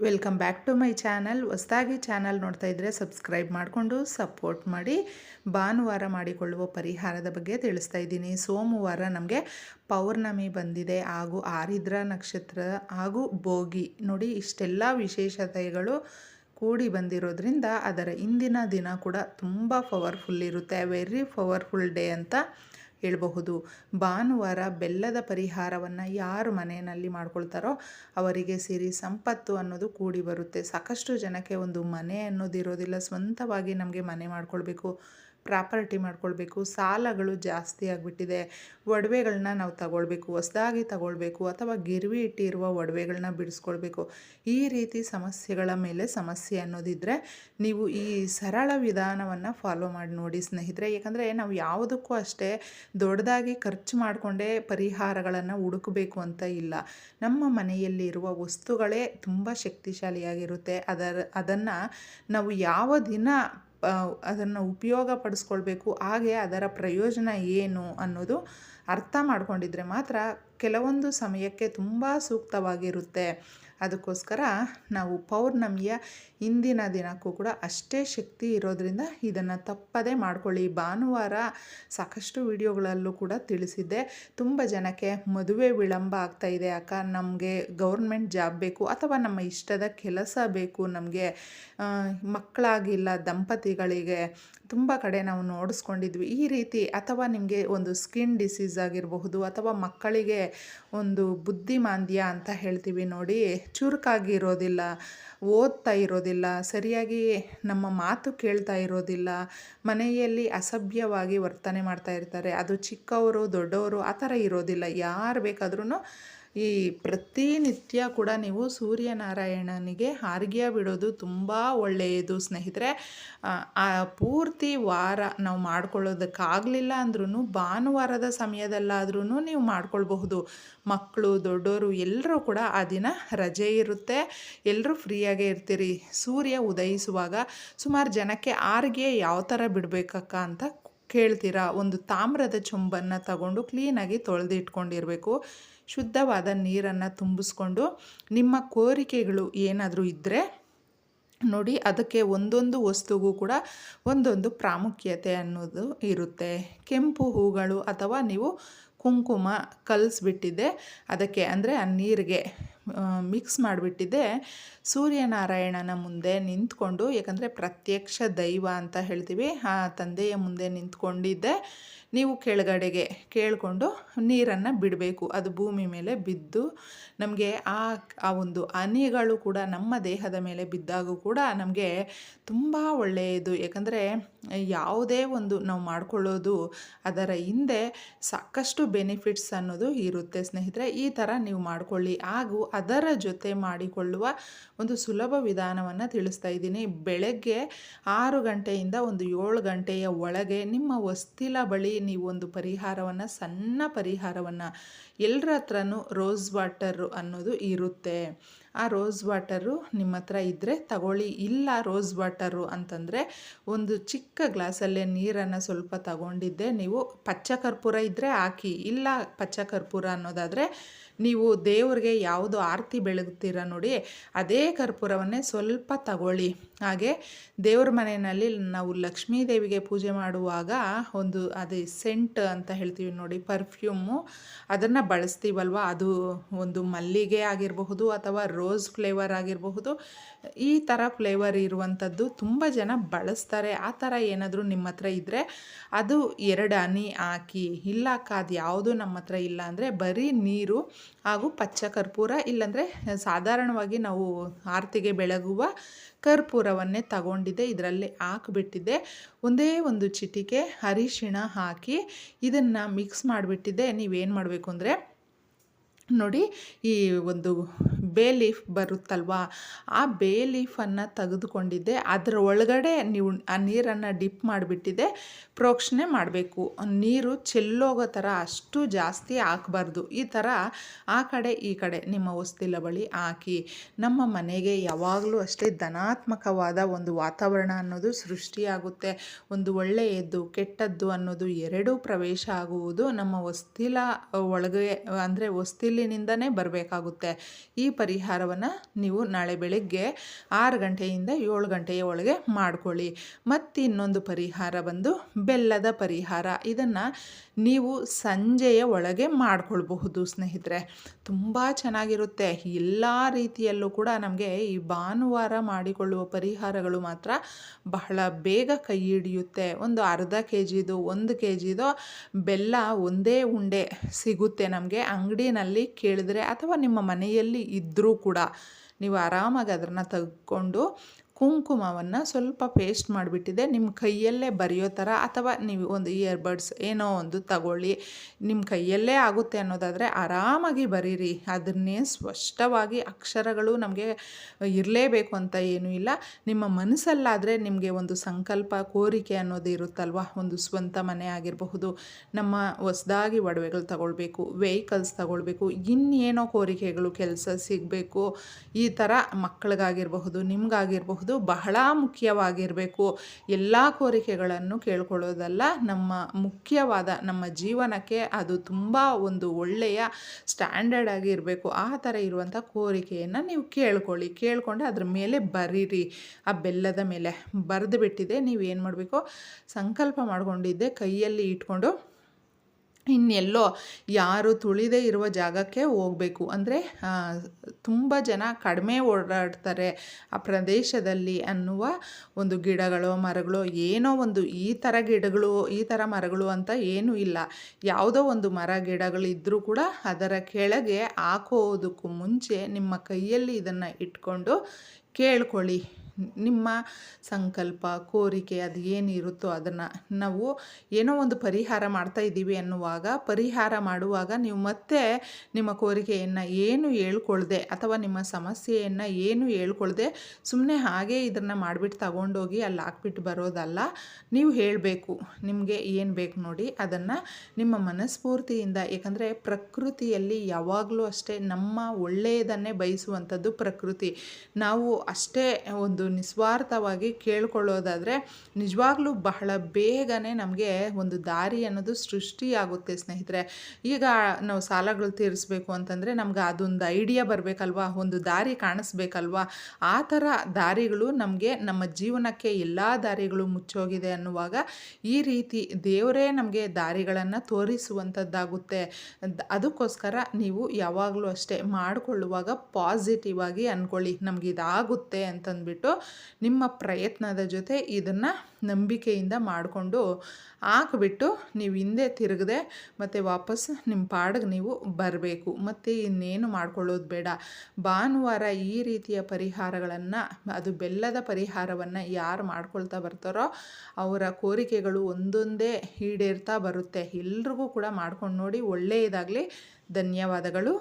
Welcome back to my channel. ಹೊಸದಾಗಿ channel ನೋಡ್ತಾ ಇದ್ದರೆ ಸಬ್ಸ್ಕ್ರೈಬ್ ಮಾಡಿಕೊಂಡು ಸಪೋರ್ಟ್ ಮಾಡಿ. ಭಾನುವಾರ ಮಾಡಿಕೊಳ್ಳುವ ಪರಿಹಾರದ ಬಗ್ಗೆ ತಿಳಿಸ್ತಾ ಇದ್ದೀನಿ. ಸೋಮವಾರ ನಮಗೆ ಪೌರ್ಣಮಿ ಬಂದಿದೆ. ಹಾಗೂ ಆರಿದ್ರ ನಕ್ಷತ್ರ ಹಾಗೂ ಭೋಗಿ. ನೋಡಿ, ಇಷ್ಟೆಲ್ಲ ವಿಶೇಷತೆಗಳು ಕೂಡಿ ಬಂದಿರೋದ್ರಿಂದ ಅದರ ಇಂದಿನ ದಿನ ಕೂಡ ತುಂಬ ಪವರ್ಫುಲ್ ಇರುತ್ತೆ. ವೆರಿ ಪವರ್ಫುಲ್ ಡೇ ಅಂತ ಹೇಳಬಹುದು. ಭಾನುವಾರ ಬೆಲ್ಲದ ಪರಿಹಾರವನ್ನು ಯಾರು ಮನೆಯಲ್ಲಿ ಮಾಡ್ಕೊಳ್ತಾರೋ ಅವರಿಗೆ ಸಿರಿ ಸಂಪತ್ತು ಅನ್ನೋದು ಕೂಡಿ ಬರುತ್ತೆ. ಸಾಕಷ್ಟು ಜನಕ್ಕೆ ಒಂದು ಮನೆ ಅನ್ನೋದು ಇರೋದಿಲ್ಲ. ಸ್ವಂತವಾಗಿ ನಮಗೆ ಮನೆ ಮಾಡ್ಕೊಳ್ಬೇಕು. ಪ್ರಾಪರ್ಟಿ ಮಾಡ್ಕೊಳ್ಬೇಕು, ಸಾಲಗಳು ಜಾಸ್ತಿ ಆಗಿಬಿಟ್ಟಿದೆ ಒಡವೆಗಳನ್ನ ನಾವು ತಗೊಳ್ಬೇಕು, ಹೊಸದಾಗಿ ತಗೊಳ್ಬೇಕು ಅಥವಾ ಗಿರ್ವಿ ಇಟ್ಟಿರುವ ಒಡವೆಗಳನ್ನ ಬಿಡಿಸ್ಕೊಳ್ಬೇಕು. ಈ ರೀತಿ ಸಮಸ್ಯೆಗಳ ಮೇಲೆ ಸಮಸ್ಯೆ ಅನ್ನೋದಿದ್ದರೆ ನೀವು ಈ ಸರಳ ವಿಧಾನವನ್ನು ಫಾಲೋ ಮಾಡಿ ನೋಡಿ ಸ್ನೇಹಿತರೆ. ಯಾಕಂದರೆ ನಾವು ಯಾವುದಕ್ಕೂ ಅಷ್ಟೇ ದೊಡ್ಡದಾಗಿ ಖರ್ಚು ಮಾಡಿಕೊಂಡೇ ಪರಿಹಾರಗಳನ್ನು ಹುಡುಕಬೇಕು ಅಂತ ಇಲ್ಲ. ನಮ್ಮ ಮನೆಯಲ್ಲಿರುವ ವಸ್ತುಗಳೇ ತುಂಬ ಶಕ್ತಿಶಾಲಿಯಾಗಿರುತ್ತೆ. ಅದರ, ಅದನ್ನು ನಾವು ಯಾವ ದಿನ ಅದನ್ನು ಉಪಯೋಗ ಪಡಿಸ್ಕೊಳ್ಬೇಕು ಹಾಗೆ ಅದರ ಪ್ರಯೋಜನ ಏನು ಅನ್ನೋದು ಅರ್ಥ ಮಾಡ್ಕೊಂಡಿದ್ರೆ ಮಾತ್ರ ಕೆಲವೊಂದು ಸಮಯಕ್ಕೆ ತುಂಬ ಸೂಕ್ತವಾಗಿರುತ್ತೆ. ಅದಕ್ಕೋಸ್ಕರ ನಾವು ಪೌರ್ಣಮಿಯ ಇಂದಿನ ದಿನಕ್ಕೂ ಕೂಡ ಅಷ್ಟೇ ಶಕ್ತಿ ಇರೋದರಿಂದ ಇದನ್ನು ತಪ್ಪದೇ ಮಾಡ್ಕೊಳ್ಳಿ. ಭಾನುವಾರ ಸಾಕಷ್ಟು ವಿಡಿಯೋಗಳಲ್ಲೂ ಕೂಡ ತಿಳಿಸಿದ್ದೆ. ತುಂಬ ಜನಕ್ಕೆ ಮದುವೆ ವಿಳಂಬ ಆಗ್ತಾ ಇದೆ. ಅಕ್ಕ, ನಮಗೆ ಗೌರ್ಮೆಂಟ್ ಜಾಬ್ ಬೇಕು ಅಥವಾ ನಮ್ಮ ಇಷ್ಟದ ಕೆಲಸ ಬೇಕು. ನಮಗೆ ಮಕ್ಕಳಾಗಿಲ್ಲ, ದಂಪತಿಗಳಿಗೆ ತುಂಬ ಕಡೆ ನಾವು ನೋಡಿಸ್ಕೊಂಡಿದ್ವಿ. ಈ ರೀತಿ ಅಥವಾ ನಿಮಗೆ ಒಂದು ಸ್ಕಿನ್ ಡಿಸೀಸ್ ಆಗಿರಬಹುದು ಅಥವಾ ಮಕ್ಕಳಿಗೆ ಒಂದು ಬುದ್ಧಿಮಾಂದ್ಯ ಅಂತ ಹೇಳ್ತೀವಿ ನೋಡಿ. ಚುರುಕಾಗಿ ಇರೋದಿಲ್ಲ, ಓದ್ತಾ ಇರೋದಿಲ್ಲ, ಸರಿಯಾಗಿ ನಮ್ಮ ಮಾತು ಕೇಳ್ತಾ ಇರೋದಿಲ್ಲ, ಮನೆಯಲ್ಲಿ ಅಸಭ್ಯವಾಗಿ ವರ್ತನೆ ಮಾಡ್ತಾ ಇರ್ತಾರೆ. ಅದು ಚಿಕ್ಕವರು, ದೊಡ್ಡವರು ಆ ಥರ ಇರೋದಿಲ್ಲ. ಯಾರು ಬೇಕಾದ್ರೂ ಈ ಪ್ರತಿನಿತ್ಯ ಕೂಡ ನೀವು ಸೂರ್ಯನಾರಾಯಣನಿಗೆ ಆರ್ಘ್ಯ ಬಿಡೋದು ತುಂಬ ಒಳ್ಳೆಯದು ಸ್ನೇಹಿತರೆ. ಆ ಪೂರ್ತಿ ವಾರ ನಾವು ಮಾಡ್ಕೊಳ್ಳೋದಕ್ಕಾಗಲಿಲ್ಲ ಅಂದ್ರೂ ಭಾನುವಾರದ ಸಮಯದಲ್ಲಾದ್ರೂ ನೀವು ಮಾಡ್ಕೊಳ್ಬಹುದು. ಮಕ್ಕಳು ದೊಡ್ಡವರು ಎಲ್ಲರೂ ಕೂಡ ಆ ದಿನ ರಜೆ ಇರುತ್ತೆ. ಎಲ್ಲರೂ ಫ್ರೀಯಾಗೇ ಇರ್ತೀರಿ. ಸೂರ್ಯ ಉದಯಿಸುವಾಗ ಸುಮಾರು ಜನಕ್ಕೆ ಆರ್ಗೆ ಯಾವ ಥರ ಬಿಡಬೇಕಕ್ಕ ಅಂತ ಕೇಳ್ತೀರಾ? ಒಂದು ತಾಮ್ರದ ಚೊಂಬನ್ನು ತಗೊಂಡು ಕ್ಲೀನಾಗಿ ತೊಳೆದಿಟ್ಕೊಂಡಿರಬೇಕು. ಶುದ್ಧವಾದ ನೀರನ್ನು ತುಂಬಿಸ್ಕೊಂಡು ನಿಮ್ಮ ಕೋರಿಕೆಗಳು ಏನಾದರೂ ಇದ್ದರೆ ನೋಡಿ, ಅದಕ್ಕೆ ಒಂದೊಂದು ವಸ್ತುಗೂ ಕೂಡ ಒಂದೊಂದು ಪ್ರಾಮುಖ್ಯತೆ ಅನ್ನೋದು ಇರುತ್ತೆ. ಕೆಂಪು ಹೂಗಳು ಅಥವಾ ನೀವು ಕುಂಕುಮ ಕಲಿಸ್ಬಿಟ್ಟಿದ್ದೆ, ಅದಕ್ಕೆ ಅಂದರೆ ಆ ನೀರಿಗೆ ಮಿಕ್ಸ್ ಮಾಡಿಬಿಟ್ಟಿದ್ದೆ ಸೂರ್ಯನಾರಾಯಣನ ಮುಂದೆ ನಿಂತ್ಕೊಂಡು ಯಾಕಂದರೆ ಪ್ರತ್ಯಕ್ಷ ದೈವ ಅಂತ ಹೇಳ್ತೀವಿ, ಆ ತಂದೆಯ ಮುಂದೆ ನಿಂತ್ಕೊಂಡಿದ್ದೆ. ನೀವು ಕೆಳಗಡೆಗೆ ಕೇಳಿಕೊಂಡು ನೀರನ್ನು ಬಿಡಬೇಕು. ಅದು ಭೂಮಿ ಮೇಲೆ ಬಿದ್ದು, ನಮಗೆ ಆ ಆ ಒಂದು ಹನಿಗಳು ಕೂಡ ನಮ್ಮ ದೇಹದ ಮೇಲೆ ಬಿದ್ದಾಗೂ ಕೂಡ ನಮಗೆ ತುಂಬ ಒಳ್ಳೆಯದು. ಯಾಕಂದರೆ ಯಾವುದೇ ಒಂದು ನಾವು ಮಾಡ್ಕೊಳ್ಳೋದು, ಅದರ ಹಿಂದೆ ಸಾಕಷ್ಟು ಬೆನಿಫಿಟ್ಸ್ ಅನ್ನೋದು ಇರುತ್ತೆ ಸ್ನೇಹಿತರೆ. ಈ ಥರ ನೀವು ಮಾಡ್ಕೊಳ್ಳಿ. ಹಾಗೂ ಅದರ ಜೊತೆ ಮಾಡಿಕೊಳ್ಳುವ ಒಂದು ಸುಲಭ ವಿಧಾನವನ್ನು ತಿಳಿಸ್ತಾ ಇದ್ದೀನಿ. ಬೆಳಗ್ಗೆ ಆರು ಗಂಟೆಯಿಂದ ಒಂದು ಏಳು ಗಂಟೆಯ ಒಳಗೆ ನಿಮ್ಮ ವಸ್ತಿಲ ಬಳಿ ನೀವು ಒಂದು ಪರಿಹಾರವನ್ನು, ಸಣ್ಣ ಪರಿಹಾರವನ್ನು ಎಲ್ಲರ ಹತ್ರನೂ ರೋಸ್ ವಾಟರು ಅನ್ನೋದು ಇರುತ್ತೆ. ಆ ರೋಸ್ ವಾಟರು ನಿಮ್ಮ ಹತ್ರ ಇದ್ದರೆ ತಗೊಳ್ಳಿ. ಇಲ್ಲ ರೋಸ್ ವಾಟರು ಅಂತಂದರೆ ಒಂದು ಚಿಕ್ಕ ಗ್ಲಾಸಲ್ಲೇ ನೀರನ್ನು ಸ್ವಲ್ಪ ತಗೊಂಡಿದ್ದೆ. ನೀವು ಪಚ್ಚ ಕರ್ಪೂರ ಇದ್ದರೆ ಹಾಕಿ. ಇಲ್ಲ ಪಚ್ಚ ಕರ್ಪೂರ ಅನ್ನೋದಾದರೆ ನೀವು ದೇವರಿಗೆ ಯಾವುದು ಆರತಿ ಬೆಳಗ್ತೀರ ನೋಡಿ ಅದೇ ಕರ್ಪೂರವನ್ನೇ ಸ್ವಲ್ಪ ತಗೊಳ್ಳಿ. ಹಾಗೆ ದೇವ್ರ ಮನೆಯಲ್ಲಿ ನಾವು ಲಕ್ಷ್ಮೀ ದೇವಿಗೆ ಪೂಜೆ ಮಾಡುವಾಗ ಒಂದು ಅದೇ ಸೆಂಟ್ ಅಂತ ಹೇಳ್ತೀವಿ ನೋಡಿ ಪರ್ಫ್ಯೂಮು ಅದನ್ನು ಬಳಸ್ತೀವಲ್ವ? ಅದು ಒಂದು ಮಲ್ಲಿಗೆ ಆಗಿರಬಹುದು ಅಥವಾ ರೋಸ್ ಫ್ಲೇವರ್ ಆಗಿರಬಹುದು. ಈ ಥರ ಫ್ಲೇವರ್ ಇರುವಂಥದ್ದು ತುಂಬ ಜನ ಬಳಸ್ತಾರೆ. ಆ ಥರ ಏನಾದರೂ ನಿಮ್ಮ ಹತ್ರ ಇದ್ದರೆ ಅದು ಎರಡು ಹನಿ ಹಾಕಿ, ಇಲ್ಲ ಅಕ್ಕ ಅದು ಯಾವುದು ನಮ್ಮ ಹತ್ರ ಇಲ್ಲ ಅಂದರೆ ಬರೀ ನೀರು ಹಾಗೂ ಪಚ್ಚ ಕರ್ಪೂರ, ಇಲ್ಲಾಂದರೆ ಸಾಧಾರಣವಾಗಿ ನಾವು ಆರತಿಗೆ ಬೆಳಗುವ ಕರ್ಪೂರವನ್ನೇ ತಗೊಂಡಿದ್ದೆ ಇದರಲ್ಲಿ ಹಾಕಿಬಿಟ್ಟಿದ್ದೆ ಒಂದೇ ಒಂದು ಚಿಟಿಕೆ ಅರಿಶಿಣ ಹಾಕಿ ಇದನ್ನು ಮಿಕ್ಸ್ ಮಾಡಿಬಿಟ್ಟಿದ್ದೆ ನೀವೇನು ಮಾಡಬೇಕು ಅಂದರೆ ನೋಡಿ ಈ ಒಂದು ಬೇ ಲೀಫ್ ಬರುತ್ತಲ್ವಾ? ಆ ಬೇ ಲೀಫನ್ನು ತೆಗೆದುಕೊಂಡಿದ್ದೆ. ಅದರ ಒಳಗಡೆ ನೀವು ಆ ನೀರನ್ನು ಡಿಪ್ ಮಾಡಿಬಿಟ್ಟಿದ್ದೆ ಪ್ರೋಕ್ಷಣೆ ಮಾಡಬೇಕು. ನೀರು ಚೆಲ್ಲೋಗೋ ಥರ ಅಷ್ಟು ಜಾಸ್ತಿ ಹಾಕಬಾರ್ದು ಈ ಥರ ಆ ಕಡೆ ಈ ಕಡೆ ನಿಮ್ಮ ಹೊಸ್ತಿಲ ಬಳಿ ಹಾಕಿ. ನಮ್ಮ ಮನೆಗೆ ಯಾವಾಗಲೂ ಅಷ್ಟೇ ಧನಾತ್ಮಕವಾದ ಒಂದು ವಾತಾವರಣ ಅನ್ನೋದು ಸೃಷ್ಟಿಯಾಗುತ್ತೆ. ಒಂದು ಒಳ್ಳೆಯದ್ದು, ಕೆಟ್ಟದ್ದು ಅನ್ನೋದು ಎರಡೂ ಪ್ರವೇಶ ಆಗುವುದು ನಮ್ಮ ವಸ್ತಿಲ ಒಳಗೆ, ಅಂದರೆ ಹೊಸ್ತಿಲ ಬಾಗಿಲಿನಿಂದನೇ ಬರಬೇಕಾಗುತ್ತೆ. ಈ ಪರಿಹಾರವನ್ನು ನೀವು ನಾಳೆ ಬೆಳಗ್ಗೆ ಆರು ಗಂಟೆಯಿಂದ ಏಳು ಗಂಟೆಯ ಒಳಗೆ ಮಾಡಿಕೊಳ್ಳಿ. ಮತ್ತು ಇನ್ನೊಂದು ಪರಿಹಾರ ಬಂದು ಬೆಲ್ಲದ ಪರಿಹಾರ. ಇದನ್ನು ನೀವು ಸಂಜೆಯ ಒಳಗೆ ಮಾಡಿಕೊಳ್ಬಹುದು ಸ್ನೇಹಿತರೆ. ತುಂಬ ಚೆನ್ನಾಗಿರುತ್ತೆ. ಎಲ್ಲ ರೀತಿಯಲ್ಲೂ ಕೂಡ ನಮಗೆ ಈ ಭಾನುವಾರ ಮಾಡಿಕೊಳ್ಳುವ ಪರಿಹಾರಗಳು ಮಾತ್ರ ಬಹಳ ಬೇಗ ಕೈ ಹಿಡಿಯುತ್ತೆ. ಒಂದು ಅರ್ಧ ಕೆ ಜಿದು ಒಂದು ಕೆ ಜಿದು ಬೆಲ್ಲ ಒಂದೇ ಉಂಡೆ ಸಿಗುತ್ತೆ ನಮಗೆ. ಅಂಗಡಿನಲ್ಲಿ ಕೇಳಿದ್ರೆ ಅಥವಾ ನಿಮ್ಮ ಮನೆಯಲ್ಲಿ ಇದ್ದರೂ ಕೂಡ ನೀವು ಆರಾಮಾಗಿ ಅದನ್ನು ತೆಗೆದುಕೊಂಡು ಕುಂಕುಮವನ್ನು ಸ್ವಲ್ಪ ಪೇಸ್ಟ್ ಮಾಡಿಬಿಟ್ಟಿದೆ. ನಿಮ್ಮ ಕೈಯಲ್ಲೇ ಬರೆಯೋ ಥರ ಅಥವಾ ನೀವು ಒಂದು ಇಯರ್ಬಡ್ಸ್ ಏನೋ ಒಂದು ತಗೊಳ್ಳಿ. ನಿಮ್ಮ ಕೈಯಲ್ಲೇ ಆಗುತ್ತೆ ಅನ್ನೋದಾದರೆ ಆರಾಮಾಗಿ ಬರೀರಿ. ಅದನ್ನೇ ಸ್ಪಷ್ಟವಾಗಿ ಅಕ್ಷರಗಳು ನಮಗೆ ಇರಲೇಬೇಕು ಅಂತ ಏನೂ ಇಲ್ಲ. ನಿಮ್ಮ ಮನಸ್ಸಲ್ಲಾದರೆ ನಿಮಗೆ ಒಂದು ಸಂಕಲ್ಪ, ಕೋರಿಕೆ ಅನ್ನೋದು ಇರುತ್ತಲ್ವ? ಒಂದು ಸ್ವಂತ ಮನೆ ಆಗಿರಬಹುದು, ನಮ್ಮ ಹೊಸ್ದಾಗಿ ಒಡವೆಗಳು ತಗೊಳ್ಬೇಕು ವೆಹಿಕಲ್ಸ್ ತಗೊಳ್ಬೇಕು, ಇನ್ನೇನೋ ಕೋರಿಕೆಗಳು, ಕೆಲಸ ಸಿಗಬೇಕು, ಈ ಥರ ಮಕ್ಕಳಿಗಾಗಿರಬಹುದು, ನಿಮಗಾಗಿರಬಹುದು. ಬಹಳ ಮುಖ್ಯವಾಗಿರಬೇಕು. ಎಲ್ಲ ಕೋರಿಕೆಗಳನ್ನು ಕೇಳ್ಕೊಳ್ಳೋದಲ್ಲ, ನಮ್ಮ ಮುಖ್ಯವಾದ ನಮ್ಮ ಜೀವನಕ್ಕೆ ಅದು ತುಂಬ ಒಂದು ಒಳ್ಳೆಯ ಸ್ಟ್ಯಾಂಡರ್ಡ್ ಆಗಿ ಇರಬೇಕು ಆ ಥರ ಇರುವಂಥ ಕೋರಿಕೆಯನ್ನು ನೀವು ಕೇಳ್ಕೊಳ್ಳಿ. ಕೇಳ್ಕೊಂಡು ಅದ್ರ ಮೇಲೆ ಬರೀರಿ. ಆ ಬೆಲ್ಲದ ಮೇಲೆ. ಬರೆದು ಬಿಟ್ಟಿದೆ. ನೀವು ಏನು ಮಾಡಬೇಕು? ಸಂಕಲ್ಪ ಮಾಡ್ಕೊಂಡಿದ್ದೆ, ಕೈಯಲ್ಲಿ ಇಟ್ಕೊಂಡು ಇನ್ನೆಲ್ಲೋ ಯಾರು ತುಳಿದೇ ಇರುವ ಜಾಗಕ್ಕೆ ಹೋಗಬೇಕು. ಅಂದರೆ ತುಂಬ ಜನ ಕಡಿಮೆ ಓಡಾಡ್ತಾರೆ ಆ ಪ್ರದೇಶದಲ್ಲಿ ಅನ್ನುವ ಒಂದು ಗಿಡಗಳು, ಮರಗಳು, ಏನೋ ಒಂದು ಈ ಥರ ಗಿಡಗಳು, ಈ ಥರ ಮರಗಳು ಅಂತ ಏನೂ ಇಲ್ಲ. ಯಾವುದೋ ಒಂದು ಮರ ಗಿಡಗಳು ಇದ್ದರೂ ಕೂಡ ಅದರ ಕೆಳಗೆ ಹಾಕೋದಕ್ಕೂ ಮುಂಚೆ ನಿಮ್ಮ ಕೈಯಲ್ಲಿ ಇದನ್ನು ಇಟ್ಕೊಂಡು ಕೇಳ್ಕೊಳ್ಳಿ. ನಿಮ್ಮ ಸಂಕಲ್ಪ, ಕೋರಿಕೆ ಅದು ಏನಿರುತ್ತೋ ಅದನ್ನು ನಾವು ಏನೋ ಒಂದು ಪರಿಹಾರ ಮಾಡ್ತಾ ಇದ್ದೀವಿ ಅನ್ನುವಾಗ, ಪರಿಹಾರ ಮಾಡುವಾಗ ನೀವು ಮತ್ತೆ ನಿಮ್ಮ ಕೋರಿಕೆಯನ್ನು ಏನು ಹೇಳ್ಕೊಳ್ದೆ ಅಥವಾ ನಿಮ್ಮ ಸಮಸ್ಯೆಯನ್ನು ಏನು ಹೇಳ್ಕೊಳ್ದೆ ಸುಮ್ಮನೆ ಹಾಗೆ ಇದನ್ನು ಮಾಡಿಬಿಟ್ಟು ತಗೊಂಡೋಗಿ ಅಲ್ಲಿ ಹಾಕ್ಬಿಟ್ಟು ಬರೋದಲ್ಲ. ನೀವು ಹೇಳಬೇಕು, ನಿಮಗೆ ಏನು ಬೇಕು ನೋಡಿ ಅದನ್ನು ನಿಮ್ಮ ಮನಸ್ಫೂರ್ತಿಯಿಂದ ಏಕೆಂದರೆ ಪ್ರಕೃತಿಯಲ್ಲಿ ಯಾವಾಗಲೂ ಅಷ್ಟೇ ನಮ್ಮ ಒಳ್ಳೆಯದನ್ನೇ ಬಯಸುವಂಥದ್ದು ಪ್ರಕೃತಿ. ನಾವು ಅಷ್ಟೇ ಒಂದು ನಿಸ್ವಾರ್ಥವಾಗಿ ಕೇಳ್ಕೊಳ್ಳೋದಾದರೆ ನಿಜವಾಗ್ಲೂ ಬಹಳ ಬೇಗನೆ ನಮಗೆ ಒಂದು ದಾರಿ ಅನ್ನೋದು ಸೃಷ್ಟಿಯಾಗುತ್ತೆ, ಸ್ನೇಹಿತರೆ. ಈಗ ನಾವು ಸಾಲಗಳು ತೀರಿಸಬೇಕು ಅಂತಂದರೆ ನಮ್ಗೆ ಅದೊಂದು ಐಡಿಯಾ ಬರಬೇಕಲ್ವಾ? ಒಂದು ದಾರಿ ಕಾಣಿಸ್ಬೇಕಲ್ವಾ? ಆ ಥರ ದಾರಿಗಳು ನಮಗೆ ನಮ್ಮ ಜೀವನಕ್ಕೆ ಎಲ್ಲ ದಾರಿಗಳು ಮುಚ್ಚೋಗಿದೆ ಅನ್ನುವಾಗ ಈ ರೀತಿ ದೇವರೇ ನಮಗೆ ದಾರಿಗಳನ್ನು ತೋರಿಸುವಂಥದ್ದಾಗುತ್ತೆ. ಅದಕ್ಕೋಸ್ಕರ ನೀವು ಯಾವಾಗಲೂ ಅಷ್ಟೇ ಮಾಡಿಕೊಳ್ಳುವಾಗ ಪಾಸಿಟಿವ್ ಆಗಿ ಅಂದ್ಕೊಳ್ಳಿ ನಮ್ಗೆ ಇದಾಗುತ್ತೆ ಅಂತಂದ್ಬಿಟ್ಟು ನಿಮ್ಮ ಪ್ರಯತ್ನದ ಜೊತೆ ಇದನ್ನು ನಂಬಿಕೆಯಿಂದ ಮಾಡಿಕೊಂಡು ಹಾಕ್ಬಿಟ್ಟು ನೀವು ಹಿಂದೆ ತಿರುಗದೆ ಮತ್ತು ವಾಪಸ್ ನಿಮ್ಮ ಪಾಡಿಗೆ ನೀವು ಬರಬೇಕು. ಮತ್ತು ಇನ್ನೇನು ಮಾಡ್ಕೊಳ್ಳೋದು ಬೇಡ. ಭಾನುವಾರ ಈ ರೀತಿಯ ಪರಿಹಾರಗಳನ್ನು, ಅದು ಬೆಲ್ಲದ ಪರಿಹಾರವನ್ನು ಯಾರು ಮಾಡ್ಕೊಳ್ತಾ ಬರ್ತಾರೋ ಅವರ ಕೋರಿಕೆಗಳು ಒಂದೊಂದೇ ಈಡೇರ್ತಾ ಬರುತ್ತೆ. ಎಲ್ರಿಗೂ ಕೂಡ ಮಾಡ್ಕೊಂಡು ನೋಡಿ ಒಳ್ಳೆಯದಾಗಲಿ. ಧನ್ಯವಾದಗಳು.